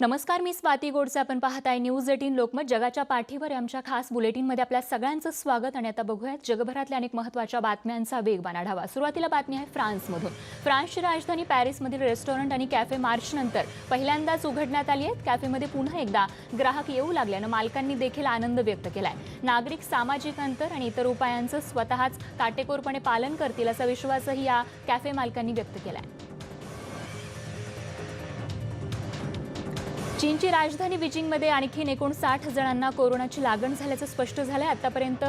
नमस्कार मी स्वाती गोडसे. आपण पाहताय न्यूज एटीन लोकमत. जगाच्या पाठीवर आमच्या खास बुलेटिनमध्ये आपल्या सगळ्यांचं स्वागत आणि आता बघूयात जगभरातल्या अनेक महत्त्वाच्या बातम्यांचा वेगवान आढावा. सुरुवातीला बातमी आहे फ्रान्समधून. फ्रान्सची राजधानी पॅरिसमधील रेस्टॉरंट आणि कॅफे मार्चनंतर पहिल्यांदाच उघडण्यात आली आहेत. कॅफेमध्ये पुन्हा एकदा ग्राहक येऊ लागल्यानं मालकांनी देखील आनंद व्यक्त केलाय. नागरिक सामाजिक अंतर आणि इतर उपायांचं स्वतःच काटेकोरपणे पालन करतील असा विश्वासही या कॅफे मालकांनी व्यक्त केला आहे चीनची राजधानी बीजिंगमध्ये आणखीन एकोणसाठ जणांना कोरोनाची लागण झाल्याचं स्पष्ट झालंय. आतापर्यंत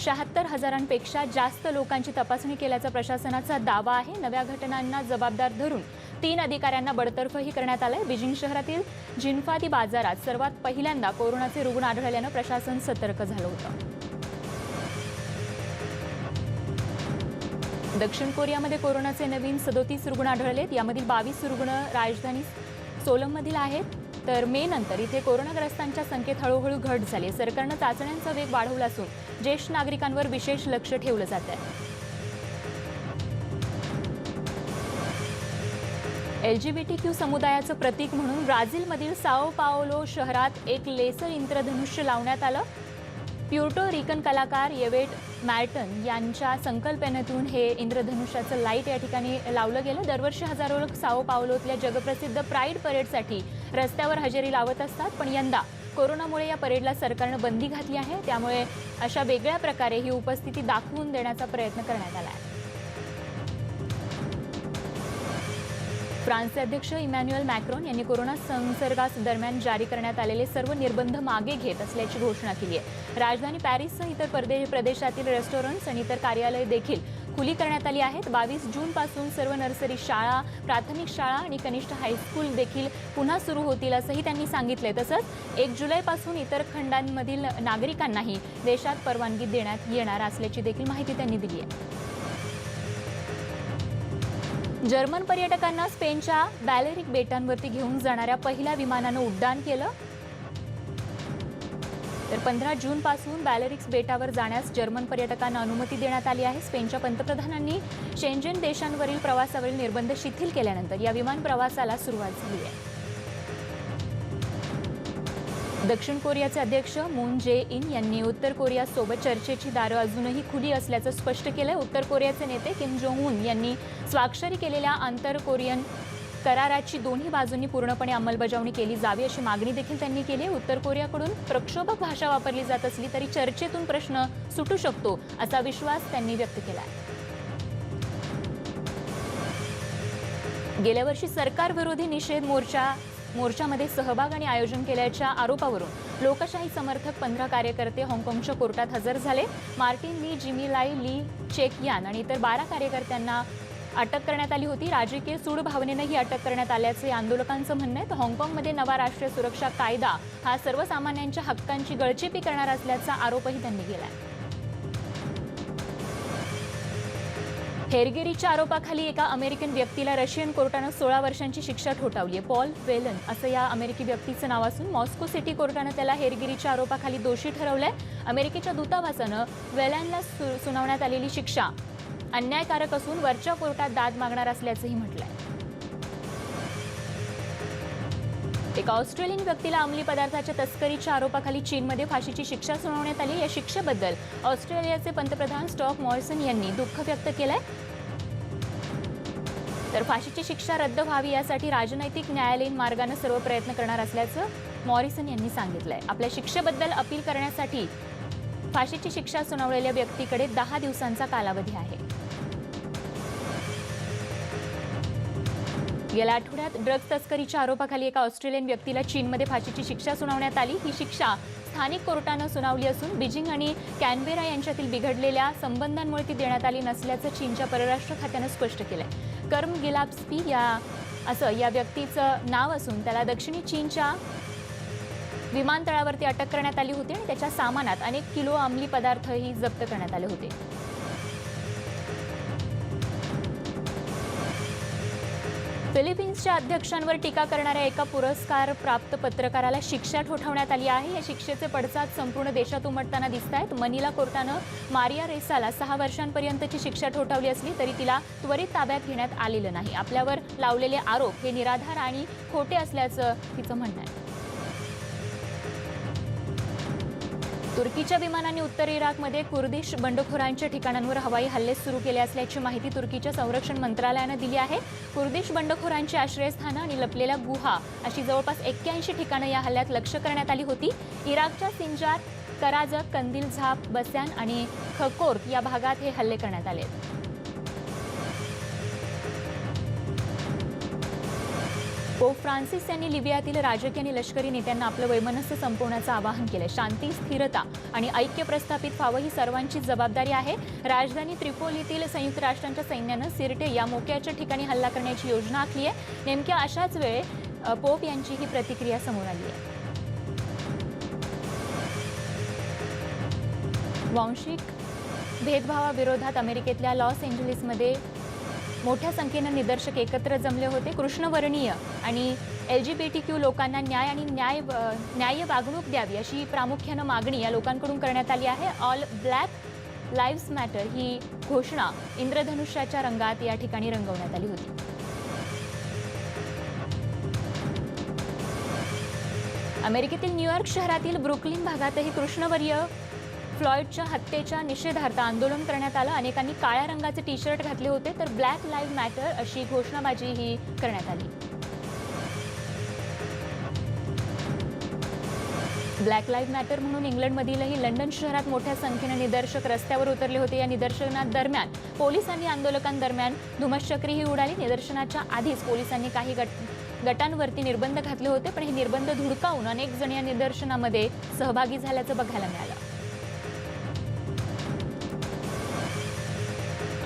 शहात्तर हजारांपेक्षा जास्त लोकांची तपासणी केल्याचा प्रशासनाचा दावा आहे. नव्या घटनांना जबाबदार धरून तीन अधिकाऱ्यांना बडतर्फही करण्यात आलंय. बीजिंग शहरातील जिन्फादी बाजारात सर्वात पहिल्यांदा कोरोनाचे रुग्ण आढळल्यानं प्रशासन सतर्क झालं होतं. दक्षिण कोरियामध्ये कोरोनाचे नवीन सदोतीस रुग्ण आढळलेत. यामधील बावीस रुग्ण राजधानी सोलममधील आहेत. तर मे नंतर इथे कोरोनाग्रस्तांच्या संख्येत हळूहळू घट झाली सरकारनं चाचण्यांचा वेग वाढवला असून ज्येष्ठ नागरिकांवर विशेष लक्ष ठेवलं जात आहे. एलजीबीटी क्यू समुदायाचं प्रतीक म्हणून ब्राझीलमधील साओ पाओलो शहरात एक लेसर इंद्रधनुष्य लावण्यात आलं. प्युर्टो रिकन कलाकार येवेट मॅर्टन यांच्या संकल्पनेतून हे इंद्रधनुष्याचं लाइट या ठिकाणी लावलं गेलं. दरवर्षी हजारो लोक साओ पावलोतल्या जगप्रसिद्ध प्राईड परेडसाठी रस्त्यावर हजेरी लावत असतात. पण यंदा कोरोनामुळे या परेडला सरकारनं बंदी घातली आहे. त्यामुळे अशा वेगळ्या प्रकारे ही उपस्थिती दाखवून देण्याचा प्रयत्न करण्यात आला आहे. फ्रान्सचे अध्यक्ष इमॅन्युएल मॅक्रोन यांनी कोरोना संसर्गास दरम्यान जारी करण्यात आलेले सर्व निर्बंध मागे घेत असल्याची घोषणा केली आहे. राजधानी पॅरिससह इतर परदे प्रदेशातील रेस्टॉरंट्स आणि इतर कार्यालय देखील खुली करण्यात आली आहेत. बावीस जूनपासून सर्व नर्सरी शाळा प्राथमिक शाळा आणि कनिष्ठ हायस्कूल देखील पुन्हा सुरू होतील असंही त्यांनी सांगितले तसंच एक जुलैपासून इतर खंडांमधील नागरिकांनाही देशात परवानगी देण्यात येणार असल्याची देखील माहिती त्यांनी दिली आहे. जर्मन पर्यटकांना स्पेनच्या बॅलेरिक बेटांवरती घेऊन जाणाऱ्या पहिल्या विमानानं उड्डाण केलं. तर पंधरा जूनपासून बॅलेरिक्स बेटावर जाण्यास जर्मन पर्यटकांना अनुमती देण्यात आली आहे. स्पेनच्या पंतप्रधानांनी शेंजन देशांवरील प्रवासावरील निर्बंध शिथिल केल्यानंतर या विमान प्रवासाला सुरुवात झाली आहे. दक्षिण कोरियाचे अध्यक्ष मून जे इन यांनी उत्तर कोरियासोबत चर्चेची दारं अजूनही खुली असल्याचं स्पष्ट केलंय. उत्तर कोरियाचे नेते किम जोंग उन यांनी स्वाक्षरी केलेल्या आंतर कोरियन कराराची दोन्ही बाजूंनी पूर्णपणे अंमलबजावणी केली जावी अशी मागणी देखील त्यांनी केली आहे. उत्तर कोरियाकडून प्रक्षोभक भाषा वापरली जात असली तरी चर्चेतून प्रश्न सुटू शकतो असा विश्वास त्यांनी व्यक्त केला आहे गेल्या वर्षी सरकारविरोधी निषेध मोर्चा मोर्चामध्ये सहभाग आणि आयोजन केल्याच्या आरोपावरून लोकशाही समर्थक पंधरा कार्यकर्ते हाँगकाँगच्या कोर्टात हजर झाले. Martin Lee Jimmy Lai Lee Cheuk Yan आणि इतर बारा कार्यकर्त्यांना अटक करण्यात आली होती. राजकीय सूड भावनेनं ही अटक करण्यात आल्याचे आंदोलकांचं म्हणणं आहे. तर हाँगकाँगमध्ये नवा राष्ट्रीय सुरक्षा कायदा हा सर्वसामान्यांच्या हक्कांची गळचेपी करणार असल्याचा आरोपही त्यांनी केला आहे हेरगिरीच्या आरोपाखाली एका अमेरिकन व्यक्तीला रशियन कोर्टानं सोळा वर्षांची शिक्षा ठोठावली आहे. पॉल वेलन असं या अमेरिकी व्यक्तीचं नाव असून मॉस्को सिटी कोर्टानं त्याला हेरगिरीच्या आरोपाखाली दोषी ठरवलंय. अमेरिकेच्या दूतावासानं वेलनला सु सुनावण्यात आलेली शिक्षा अन्यायकारक असून वरच्या कोर्टात दाद मागणार असल्याचंही म्हटलंय. एका ऑस्ट्रेलियन व्यक्तीला अंमली पदार्थाच्या तस्करीच्या आरोपाखाली चीनमध्ये फाशीची शिक्षा सुनावण्यात आली. या शिक्षेबद्दल ऑस्ट्रेलियाचे पंतप्रधान स्टॉक मॉरिसन यांनी दुःख व्यक्त केलंय. तर फाशीची शिक्षा रद्द व्हावी यासाठी राजनैतिक न्यायालयीन मार्गानं सर्व प्रयत्न करणार असल्याचं मॉरिसन यांनी सांगितलंय. आपल्या शिक्षेबद्दल अपील करण्यासाठी फाशीची शिक्षा सुनावलेल्या व्यक्तीकडे दहा दिवसांचा कालावधी आहे. गेल्या आठवड्यात ड्रग्ज तस्करीच्या आरोपाखाली एका ऑस्ट्रेलियन व्यक्तीला चीनमध्ये फाशीची शिक्षा सुनावण्यात आली. ही शिक्षा स्थानिक कोर्टानं सुनावली असून बीजिंग आणि कॅनबेरा यांच्यातील बिघडलेल्या संबंधांमुळे ती देण्यात आली नसल्याचं चीनच्या परराष्ट्र खात्यानं स्पष्ट केलंय. कर्म गिलाप्सपी या असं या व्यक्तीचं नाव असून त्याला दक्षिणी चीनच्या विमानतळावरती अटक करण्यात आली होती आणि त्याच्या सामानात अनेक किलो अंमली पदार्थही जप्त करण्यात आले होते. फिलिपिन्सच्या अध्यक्षांवर टीका करणाऱ्या एका पुरस्कार प्राप्त पत्रकाराला शिक्षा ठोठावण्यात आली आहे. या शिक्षेचे पडसाद संपूर्ण देशात उमटताना दिसत आहेत मनिला कोर्टानं मारिया रेसाला सहा वर्षांपर्यंतची शिक्षा ठोठावली असली तरी तिला त्वरित ताब्यात घेण्यात आलेलं नाही. आपल्यावर लावलेले आरोप हे निराधार आणि खोटे असल्याचं तिचं म्हणणं आहे. तुर्कीच्या विमानांनी उत्तर इराकमध्ये कुर्दिश बंडखोरांच्या ठिकाणांवर हवाई हल्ले सुरू केले असल्याची माहिती तुर्कीच्या संरक्षण मंत्रालयानं दिली आहे. कुर्दिश बंडखोरांची आश्रयस्थानं आणि लपलेल्या गुहा अशी जवळपास एक्क्याऐंशी ठिकाणं या हल्ल्यात लक्ष करण्यात आली होती. इराकच्या सिंजार कराजक कंदिल झाप बस्यान आणि खकोर्क या भागात हे हल्ले करण्यात आले पोप फ्रान्सिस यांनी लिबियातील राजकीय आणि लष्करी नेत्यांना आपलं वैमनस्य संपवण्याचं आवाहन केलं. शांती स्थिरता आणि ऐक्य प्रस्थापित व्हावं ही सर्वांचीच जबाबदारी आहे. राजधानी त्रिपोलीतील संयुक्त राष्ट्रांच्या सैन्यानं सिरटे या मोक्याच्या ठिकाणी हल्ला करण्याची योजना आखली आहे. नेमक्या अशाच वेळे पोप यांची ही प्रतिक्रिया समोर आली आहे. वांशिक भेदभावाविरोधात अमेरिकेतल्या लॉस एंजलिसमध्ये मोठ्या संख्येनं निदर्शक एकत्र जमले होते. कृष्णवर्णीय आणि L G B T Q लोकांना न्याय आणि न्याय न्याय्य वागणूक द्यावी अशी प्रामुख्यानं मागणी या लोकांकडून करण्यात आली आहे. ऑल ब्लॅक लाईव्स मॅटर ही घोषणा इंद्रधनुष्याच्या रंगात या ठिकाणी रंगवण्यात आली होती. अमेरिकेतील न्यूयॉर्क शहरातील ब्रुकलिन भागातही कृष्णवर्य फ्लॉईडच्या हत्येच्या निषेधार्थ आंदोलन करण्यात आलं. अनेकांनी काळ्या रंगाचे टी शर्ट घातले होते तर ब्लॅक लाईव्ह मॅटर अशी घोषणाबाजी ही करण्यात आली. ब्लॅक लाईव्ह मॅटर म्हणून इंग्लंडमधीलही लंडन शहरात मोठ्या संख्येने निदर्शक रस्त्यावर उतरले होते. या निदर्शनादरम्यान पोलिसांनी आंदोलकांदरम्यान धुमश्चक्रीही उडाली. निदर्शनाच्या आधीच पोलिसांनी काही गट गटांवरती निर्बंध घातले होते पण हे निर्बंध धुडकावून अनेक जण या निदर्शनामध्ये सहभागी झाल्याचं बघायला मिळालं.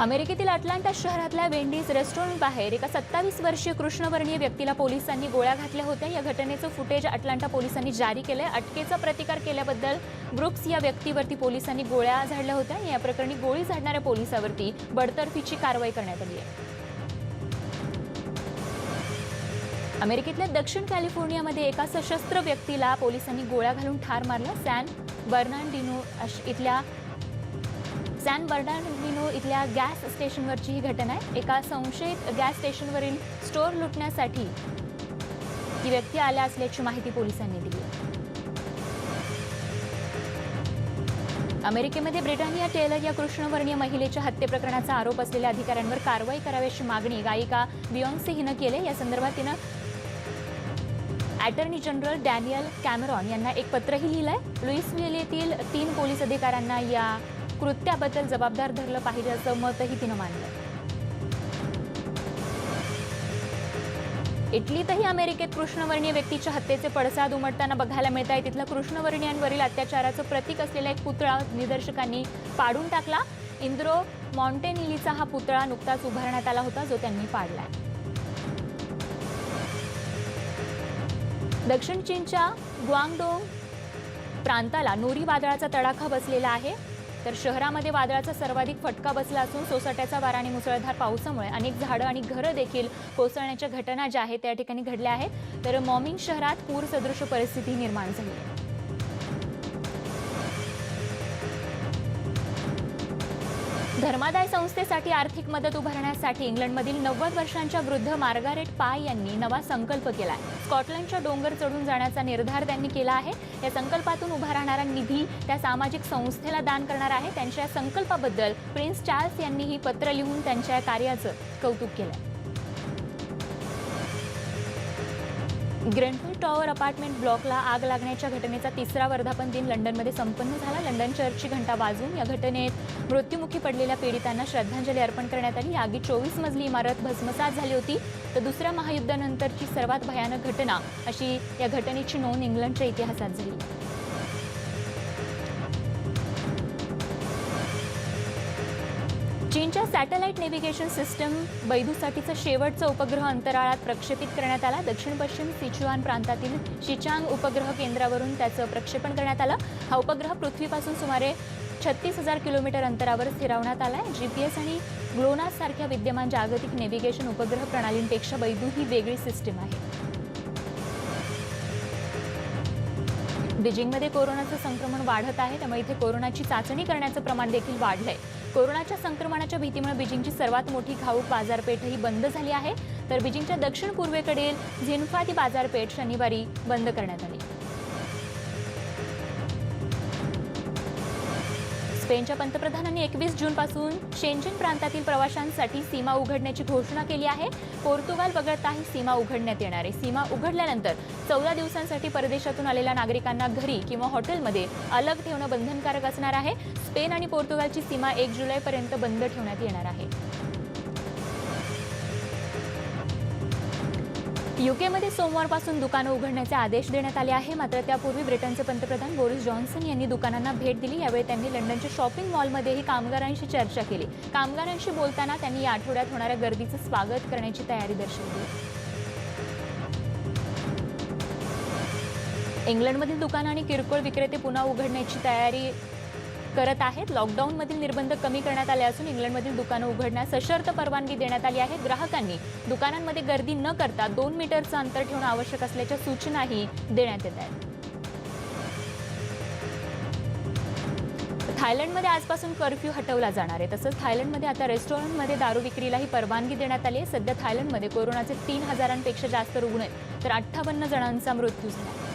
अमेरिकेतील अटलांटा शहरातल्या वेंडीज रेस्टॉरंट बाहेर एका सत्तावीस वर्षीय कृष्णवर्णीय व्यक्तीला पोलिसांनी गोळ्या घातल्या होत्या. या घटनेचं फुटेज अटलांटा पोलिसांनी जारी केलंय. अटकेचा प्रतिकार केल्याबद्दल ब्रुक्स या व्यक्तीवरती पोलिसांनी गोळ्या झाडल्या होत्या. या प्रकरणी गोळी झाडणाऱ्या पोलिसावरती बडतर्फीची कारवाई करण्यात आली आहे. अमेरिकेतल्या दक्षिण कॅलिफोर्नियामध्ये एका सशस्त्र व्यक्तीला पोलिसांनी गोळ्या घालून ठार मारला. सॅन बर्नार्डिनो अश- इथल्या सॅन बर्नार्डिनो इथल्या गॅस स्टेशनवरची ही घटना आहे. एका संशयित गॅस स्टेशनवरील स्टोअर लुटण्यासाठी ही व्यक्ती आल्या असल्याची माहिती पोलिसांनी दिली अमेरिकेमध्ये ब्रिटानिया टेलर या कृष्णवर्णीय महिलेच्या हत्येप्रकरणाचा आरोप असलेल्या अधिकाऱ्यांवर कारवाई करावी अशी मागणी गायिका बियॉन्से हिनं केली या संदर्भात तिनं अटर्नी जनरल डॅनियल कॅमेरॉन यांना एक पत्रही लिहिलंय. लुईस येथील तीन पोलीस अधिकाऱ्यांना या कृत्याबद्दल जबाबदार धरलं पाहिजे असं मतही तिनं मानलं. इटलीतही अमेरिकेत कृष्णवर्णीय व्यक्तीच्या हत्येचे पडसाद उमटताना बघायला मिळत आहे तिथलं कृष्णवर्णीयांवरील अत्याचाराचं प्रतीक असलेला एक पुतळा निदर्शकांनी पाडून टाकला. इंद्रो मॉन्टेनिलीचा हा पुतळा नुकताच उभारण्यात आला होता जो त्यांनी पाडलाय. दक्षिण चीनच्या ग्वांगडोंग प्रांताला नोरी वादळाचा तडाखा बसलेला आहे. तर शहरामध्ये वादळाचा सर्वाधिक फटका बसला असून सोसाट्याचा वारा आणि मुसळधार पावसामुळे अनेक झाडं आणि घरं देखील कोसळण्याच्या घटना ज्या आहेत त्या ठिकाणी घडल्या आहेत. तर मॉमिंग शहरात पूर सदृश परिस्थिती निर्माण झाली धर्मादाय संस्थेसाठी आर्थिक मदत उभारण्यासाठी इंग्लंडमधील नव्वद वर्षांच्या वृद्ध मार्गारेट पाय यांनी नवा संकल्प केला आहे स्कॉटलंडच्या डोंगर चढून जाण्याचा निर्धार त्यांनी केला आहे. या संकल्पातून उभा राहणारा निधी त्या सामाजिक संस्थेला दान करणार आहे. त्यांच्या संकल्पाबद्दल प्रिन्स चार्ल्स यांनीही पत्र लिहून त्यांच्या कार्याचं कौतुक केलंय. ग्रेनफिल टॉवर अपार्टमेंट ब्लॉकला आग लागण्याच्या घटनेचा तिसरा वर्धापन दिन लंडनमध्ये संपन्न झाला. लंडन चर्चची घंटा वाजून या घटनेत मृत्युमुखी पडलेल्या पीडितांना श्रद्धांजली अर्पण करण्यात आली. आगी चोवीस मजली इमारत भस्मसात झाली होती. तर दुसऱ्या महायुद्धानंतरची सर्वात भयानक घटना अशी या घटनेची नोंद इंग्लंडच्या इतिहासात झाली. चीनच्या सॅटेलाइट नेव्हिगेशन सिस्टम बैदूसाठीचा शेवटचा उपग्रह अंतराळात प्रक्षेपित करण्यात आला. दक्षिण पश्चिम सिचुआन प्रांतातील शिचांग उपग्रह केंद्रावरून त्याचं प्रक्षेपण करण्यात आलं. हा उपग्रह पृथ्वीपासून सुमारे छत्तीस हजार किलोमीटर अंतरावर स्थिरावण्यात आला आहे जी पी एस आणि ग्लोनास सारख्या विद्यमान जागतिक नेव्हिगेशन उपग्रह प्रणालींपेक्षा बैदू ही वेगळी सिस्टीम आहे. बीजिंगमध्ये कोरोनाचं संक्रमण वाढत आहे त्यामुळे इथे कोरोनाची चाचणी करण्याचं प्रमाण देखील वाढलं आहे कोरोनाच्या संक्रमणाच्या भीतीमुळे बीजिंगची सर्वात मोठी घाऊक बाजारपेठही बंद झाली आहे. तर बीजिंगच्या दक्षिण पूर्वेकडील झिनफाती बाजारपेठ शनिवारी बंद करण्यात आली. स्पेनच्या पंतप्रधानांनी एकवीस जूनपासून शेंजन प्रांतातील प्रवाशांसाठी सीमा उघडण्याची घोषणा केली आहे. पोर्तुगाल वगळता ही सीमा उघडण्यात येणार आहे. सीमा उघडल्यानंतर चौदा दिवसांसाठी परदेशातून आलेल्या नागरिकांना घरी किंवा हॉटेलमध्ये अलग ठेवणं बंधनकारक असणार आहे. स्पेन आणि पोर्तुगालची सीमा एक जुलैपर्यंत बंद ठेवण्यात येणार आहे. युकेमध्ये सोमवारपासून दुकानं उघडण्याचे आदेश देण्यात आले आहे. मात्र त्यापूर्वी ब्रिटनचे पंतप्रधान बोरिस जॉन्सन यांनी दुकानांना भेट दिली. यावेळी त्यांनी लंडनच्या शॉपिंग मॉलमध्येही कामगारांशी चर्चा केली. कामगारांशी बोलताना त्यांनी या आठवड्यात होणाऱ्या गर्दीचं स्वागत करण्याची तयारी दर्शवली. इंग्लंडमधील दुकानं आणि किरकोळ विक्रेते पुन्हा उघडण्याची तयारी करत आहेत. लॉकडाऊनमधील निर्बंध कमी करण्यात आले असून इंग्लंडमधील दुकानं उघडण्यास सशर्त परवानगी देण्यात आली आहे. ग्राहकांनी दुकानांमध्ये गर्दी न करता दोन मीटरचं अंतर ठेवणं आवश्यक असल्याच्या सूचनाही देण्यात येत आहेत. थायलंडमध्ये आजपासून कर्फ्यू हटवला जाणार आहे. तसंच थायलंडमध्ये आता रेस्टॉरंटमध्ये दारू विक्रीलाही परवानगी देण्यात आली आहे. सध्या थायलंडमध्ये कोरोनाचे तीन हजारांपेक्षा जास्त रुग्ण आहेत. तर अठ्ठावन्न जणांचा मृत्यू झाला.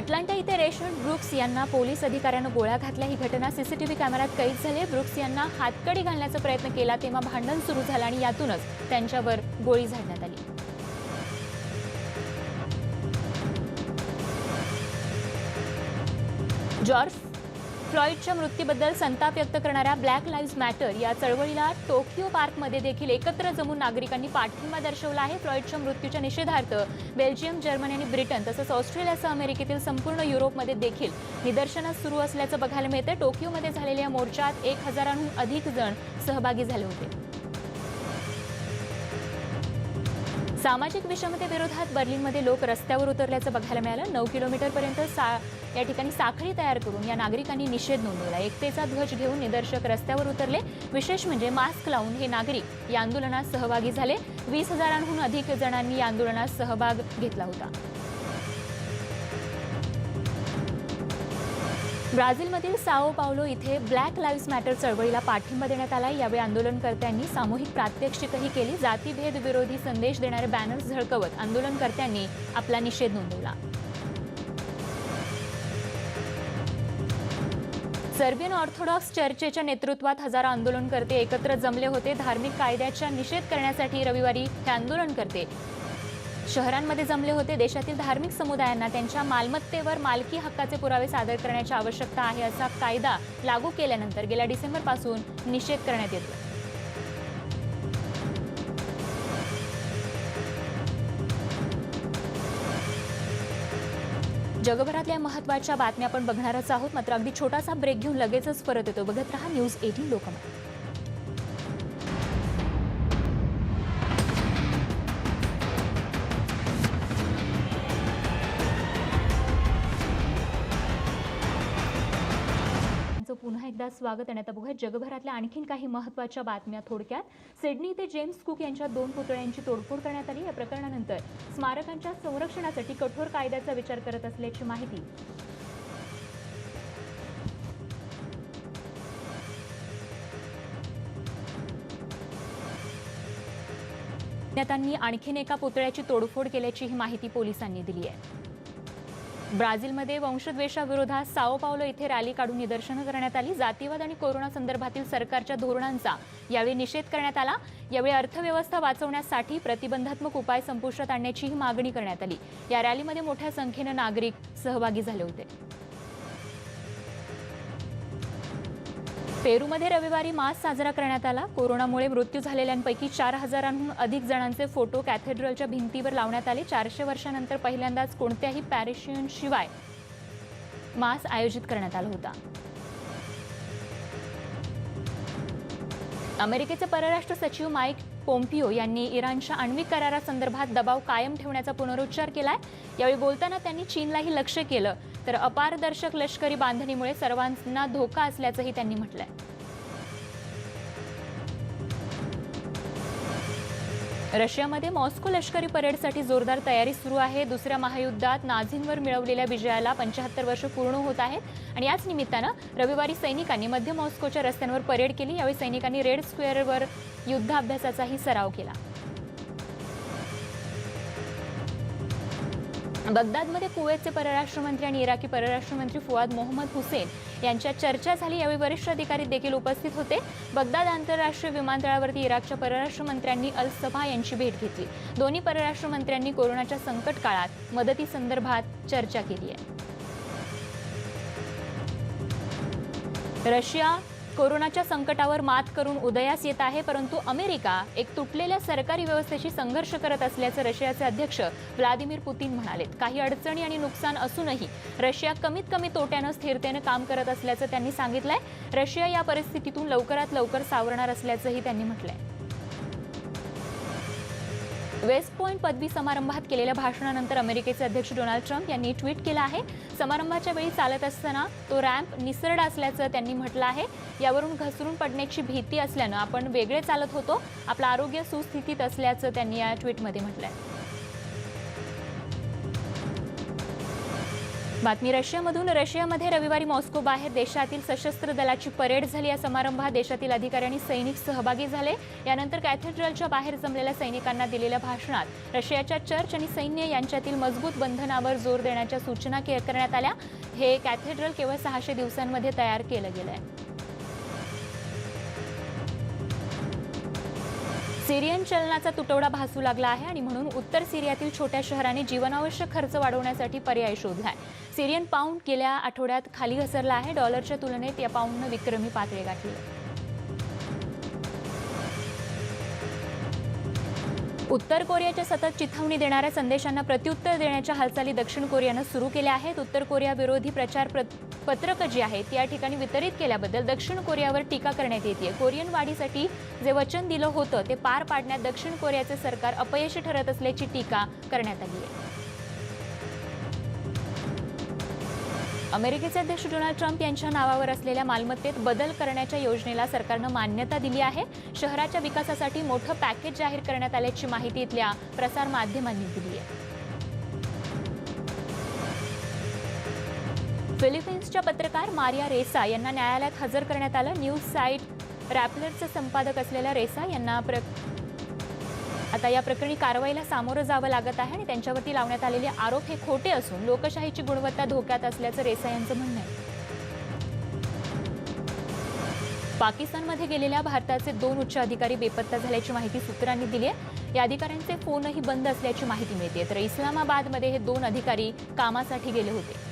अटलांटा इथे रेशन ब्रुक्स यांना पोलीस अधिकाऱ्यानं गोळ्या घातल्या. ही घटना सीसीटीव्ही कॅमेऱ्यात कैद झाली. ब्रुक्स यांना हातकडी घालण्याचा प्रयत्न केला. तेव्हा भांडण सुरू झालं आणि यातूनच त्यांच्यावर गोळी झाडण्यात आली. जॉर्ज फ्लॉईडच्या मृत्यूबद्दल संताप व्यक्त करणाऱ्या ब्लॅक लाईव्ह मॅटर या चळवळीला टोकियो पार्कमध्ये देखील एकत्र जमून नागरिकांनी पाठिंबा दर्शवला आहे फ्लॉईडच्या मृत्यूच्या निषेधार्थ. बेल्जियम जर्मनी आणि ब्रिटन तसंच ऑस्ट्रेलियासह अमेरिकेतील संपूर्ण युरोपमध्ये देखील निदर्शनं सुरू असल्याचं बघायला मिळतं. टोकियोमध्ये झालेल्या मोर्चात एक हजारांहून अधिक जण सहभागी झाले होते. सामाजिक विषमतेविरोधात बर्लिनमध्ये लोक रस्त्यावर उतरल्याचं बघायला मिळालं. नऊ किलोमीटरपर्यंत सा या ठिकाणी साखळी तयार करून या नागरिकांनी निषेध नोंदवला. एकतेचा ध्वज घेऊन निदर्शक रस्त्यावर उतरले. विशेष म्हणजे मास्क लावून हे नागरिक या आंदोलनात सहभागी झाले. वीस हजारांहून अधिक जणांनी या आंदोलनात सहभाग घेतला होता. ब्राझीलमधील साओ पावलो इथे ब्लॅक लाईव्ह मॅटर चळवळीला पाठिंबा देण्यात आला यावेळी आंदोलनकर्त्यांनी सामूहिक प्रात्यक्षिकही केली. जातीभेद विरोधी संदेश देणारे बॅनर्स झळकवत आंदोलनकर्त्यांनी आपला निषेध नोंदवला. सर्बियन ऑर्थोडॉक्स चर्चेच्या नेतृत्वात हजारो आंदोलनकर्ते एकत्र जमले होते. धार्मिक कायद्याचा निषेध करण्यासाठी रविवारी हे आंदोलनकर्ते शहरांमध्ये जमले होते. देशातील धार्मिक समुदायांना त्यांच्या मालमत्तेवर मालकी हक्काचे पुरावे सादर करण्याची आवश्यकता आहे असा कायदा लागू केल्यानंतर गेल्या डिसेंबरपासून निषेध करण्यात येतो जगभरातल्या महत्त्वाच्या बातम्या आपण बघणारच आहोत. मात्र अगदी छोटासा ब्रेक घेऊन लगेचच परत येतो. बघत रहा न्यूज एटीन लोकमत. एकदा स्वागत आणि आता बघूया जगभरातल्या आणखीन काही महत्त्वाच्या बातम्या थोडक्यात. सिडनी ते जेम्स कुक यांच्या दोन पुतळ्यांची तोडफोड करण्यात आली. या प्रकरणानंतर स्मारकांच्या संरक्षणासाठी कठोर कायद्याचा विचार करत असल्याची माहिती. नेत्यांनी आणखीन एका पुतळ्याची तोडफोड केल्याची ही माहिती पोलिसांनी दिली आहे. ब्राझीलमध्ये वंशद्वेषाविरोधात साओ पावलो इथे रॅली काढून निदर्शनं करण्यात आली. जातीवाद आणि कोरोना संदर्भातील सरकारच्या धोरणांचा यावेळी निषेध करण्यात आला. यावेळी अर्थव्यवस्था वाचवण्यासाठी प्रतिबंधात्मक उपाय संपुष्टात आणण्याचीही मागणी करण्यात आली. या रॅलीमध्ये मोठ्या संख्येनं नागरिक सहभागी झाले होते. पेरूमध्ये रविवारी मास साजरा करण्यात आला. कोरोनामुळे मृत्यू झालेल्यांपैकी चार हजारांहून अधिक जणांचे फोटो कॅथेड्रलच्या भिंतीवर लावण्यात आले. चारशे वर्षानंतर पहिल्यांदाच कोणत्याही पॅरिशियनशिवाय मास आयोजित करण्यात आला होता. अमेरिकेचे परराष्ट्र सचिव माईक पोम्पिओ यांनी इराणच्या आण्विक करारासंदर्भात दबाव कायम ठेवण्याचा पुनरुच्चार केलाय. यावेळी बोलताना त्यांनी चीनलाही लक्ष केलं. तर अपारदर्शक लष्करी बांधणीमुळे सर्वांना धोका असल्याचंही त्यांनी म्हटलंय. रशियामध्ये मॉस्को लष्करी परेडसाठी जोरदार तयारी सुरू आहे. दुसऱ्या महायुद्धात नाझींवर मिळवलेल्या विजयाला पंच्याहत्तर वर्ष पूर्ण होत आहेत. आणि याच निमित्तानं रविवारी सैनिकांनी मध्य मॉस्कोच्या रस्त्यांवर परेड केली. यावेळी सैनिकांनी रेड स्क्वेअरवर युद्धाभ्यासाचाही सराव केला. बगदादमध्ये कुवेतचे परराष्ट्र मंत्री आणि इराकी परराष्ट्र मंत्री फुआद मोहम्मद हुसेन यांच्यात चर्चा झाली यावेळी वरिष्ठ अधिकारी देखील उपस्थित होते. बगदाद आंतरराष्ट्रीय विमानतळावरती इराकच्या परराष्ट्र मंत्र्यांनी अल सभा यांची भेट घेतली. दोन्ही परराष्ट्र मंत्र्यांनी कोरोनाच्या संकट काळात मदतीसंदर्भात चर्चा केली आहे. रशिया कोरोनाच्या संकटावर मात करून उदयास येत आहे परंतु अमेरिका एक तुटलेल्या सरकारी व्यवस्थेशी संघर्ष करत असल्याचं रशियाचे अध्यक्ष व्लादिमीर पुतीन म्हणालेत. काही अडचणी आणि नुकसान असूनही रशिया कमीत कमी तोट्यानं स्थिरतेनं काम करत असल्याचं त्यांनी सांगितलंय. रशिया या परिस्थितीतून लवकरात लवकर सावरणार असल्याचंही त्यांनी म्हटलंय. वेस्ट पॉईंट पदवी समारंभात केलेल्या भाषणानंतर अमेरिकेचे अध्यक्ष डोनाल्ड ट्रम्प यांनी ट्विट केलं आहे. समारंभाच्या वेळी चालत असताना तो रॅम्प निसरडा असल्याचं त्यांनी म्हटलं आहे. यावरून घसरून पडण्याची भीती असल्यानं आपण वेगळे चालत होतो. आपलं आरोग्य सुस्थितीत असल्याचं त्यांनी या ट्विटमध्ये म्हटलं आहे बातमी. रशियामधून रशियामध्ये रविवारी मॉस्को बाहेर देशातील सशस्त्र दलाची परेड झाली. या समारंभात देशातील अधिकारी आणि सैनिक सहभागी झाले. यानंतर कॅथेड्रलच्या बाहेर जमलेल्या सैनिकांना दिलेल्या भाषणात रशियाच्या चर्च आणि सैन्य यांच्यातील मजबूत बंधनावर जोर देण्याच्या सूचना के- करण्यात आल्या. हे कॅथेड्रल केवळ सहाशे दिवसांमध्ये तयार केलं गेलं आहे सिरियन चलनाचा तुटवडा भासू लागला आहे आणि म्हणून उत्तर सिरियातील छोट्या शहराने जीवनावश्यक खर्च वाढवण्यासाठी पर्याय शोधलाय. सिरियन पाऊंड गेल्या आठवड्यात खाली घसरला आहे. डॉलरच्या तुलनेत या पाऊंडनं विक्रमी पातळी गाठली उत्तर कोरियाच्या सतत चिथावणी देणाऱ्या संदेशांना प्रत्युत्तर देण्याच्या हालचाली दक्षिण कोरियानं सुरू केल्या आहेत. उत्तर कोरिया विरोधी प्रचार प्र- पत्रकं जी आहेत या ठिकाणी वितरित केल्याबद्दल दक्षिण कोरियावर टीका करण्यात येते कोरियन वाढीसाठी जे वचन दिलं होतं ते पार पाडण्यात दक्षिण कोरियाचे सरकार अपयशी ठरत असल्याची टीका करण्यात आली आहे. अमेरिकेचे अध्यक्ष डोनाल्ड ट्रम्प यांच्या नावावर असलेल्या मालमत्तेत बदल करण्याच्या योजनेला सरकारनं मान्यता दिली आहे. शहराच्या विकासासाठी मोठं पॅकेज जाहीर करण्यात आल्याची माहिती इथल्या प्रसार माध्यमांनी दिली आहे. फिलिपिन्सच्या पत्रकार मारिया रेसा यांना न्यायालयात हजर करण्यात आलं. न्यूज साईट रॅपलरचे संपादक असलेल्या रेसा यांना प्र आता या प्रकरणी कारवाईला सामोरं जावं लागत आहे आणि त्यांच्यावरती लावण्यात आलेले आरोप हे खोटे असून लोकशाहीची गुणवत्ता धोक्यात असल्याचं रेसा यांचं म्हणणं आहे. पाकिस्तानमध्ये गेलेल्या भारताचे दोन उच्च अधिकारी बेपत्ता झाल्याची माहिती सूत्रांनी दिली आहे. या अधिकाऱ्यांचे फोनही बंद असल्याची माहिती मिळते. तर इस्लामाबादमध्ये हे दोन अधिकारी कामासाठी गेले होते.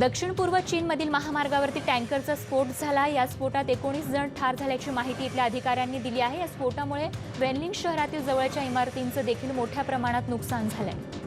दक्षिण पूर्व चीनमधील महामार्गावरती टँकरचा स्फोट झाला. या स्फोटात एकोणीस जण ठार झाल्याची माहिती इथल्या अधिकाऱ्यांनी दिली आहे. या स्फोटामुळे वेनलिंग शहरातील जवळच्या इमारतींचं देखील मोठ्या प्रमाणात नुकसान झालं आहे